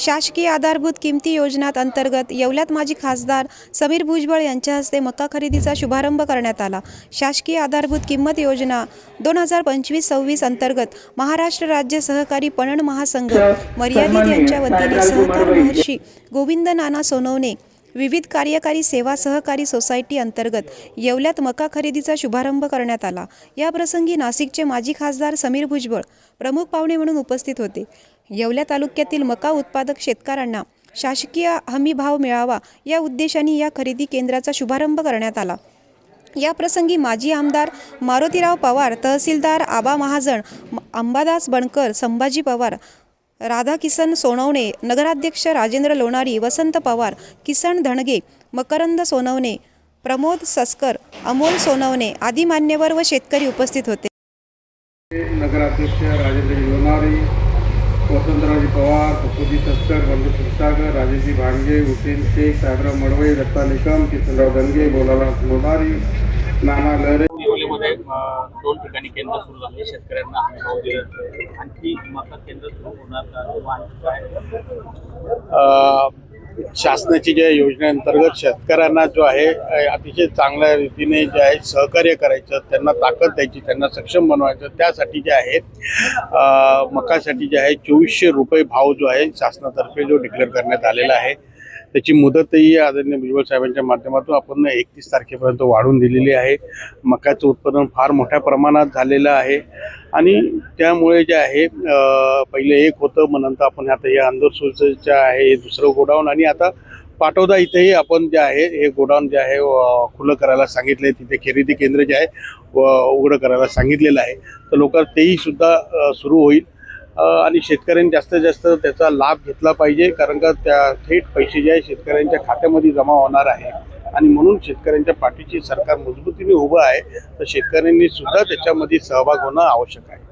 शासकीय आधारभूत किमती योजनात अंतर्गत येवल्यात माजी खासदार समीर भुजबळ यांच्या हस्ते मका खरेदीचा शुभारंभ करण्यात आला. शासकीय आधारभूत किंमत योजना दोन हजार पंचवीस सव्वीस अंतर्गत महाराष्ट्र राज्य सहकारी पणन महासंघ मर्यादित यांच्या वतीने सहकार महर्षी गोविंद नाना सोनवणे विविध कार्यकारी सेवा सहकारी सोसायटी अंतर्गत येवल्यात मका खरेदीचा शुभारंभ करण्यात आला. या प्रसंगी नाशिकचे माजी खासदार समीर भुजबळ प्रमुख पाहुणे म्हणून उपस्थित होते. येवल्या तालुक्यातील मका उत्पादक शेतकऱ्यांना शासकीय हमी भाव मिळावा या उद्देशाने या खरेदी केंद्राचा शुभारंभ करण्यात आला. या प्रसंगी माजी आमदार मारुतीराव पवार तहसीलदार आबा महाजन अंबादास बनकर संभाजी पवार राधाकिसन सोनवणे नगराध्यक्ष राजेंद्र लोणारी वसंत पवार किसन धणगे मकरंद सोनवणे प्रमोद सस्कर अमोल सोनवणे आदी मान्यवर व शेतकरी उपस्थित होते. नगराध्यक्ष राजेंद्र लोणारी पवार पप्पूजी तस्कर बंधू क्षीरसागर राजेशजी भांगे हुसेन शेख साहेबराव मडवई दत्ता निकम किसनराव दनगे बोलाला लोणारी नाना लहरे. दोन ठिकाणी केंद्र सुरू झाले. शेतकऱ्यांना हमी भाव दिले. आणखी मका केंद्र सुरू होणार का? किंवा आणखी काय? अ, शासनाची ज्या योजनेअंतर्गत शेतकऱ्यांना जो आहे अतिशय चांगल्या रीतीने जे आहे सहकार्य करायचं त्यांना ताकद द्यायची त्यांना सक्षम बनवायचं त्यासाठी जे आहे मकासाठी जे आहे चोवीसशे रुपये भाव जो आहे शासनातर्फे जो डिक्लेअर करण्यात आलेला आहे. त्याची मुदतही आदरणीय भुजबळ साहेबांच्या माध्यमातून आपण एकतीस तारखेपर्यंत वाढवून दिलेली आहे. मकाचं उत्पादन फार मोठ्या प्रमाणात झालेलं आहे. आणि त्यामुळे जे आहे पहिले एक होतं मग नंतर आपण आता हे अंदरसूरचं आहे हे दुसरं गोडाऊन. आणि आता पाटोदा इथेही आपण जे आहे हे गोडाऊन जे आहे खुलं करायला सांगितलं आहे तिथे खरेदी केंद्र जे आहे व उघडं करायला सांगितलेलं आहे. तर लोक तेही सुद्धा सुरू होईल. आणि शेतकऱ्यांनी जास्तीत जास्त त्याचा लाभ घेतला पाहिजे कारण का त्या थेट पैसे जे आहे शेतकऱ्यांच्या खात्यामध्ये जमा होणार आहे. आणि म्हणून शेतकऱ्यांच्या पाठीची सरकार मजबूतीने उभं आहे तर शेतकऱ्यांनी सुद्धा त्याच्यामध्ये सहभाग होणं आवश्यक आहे.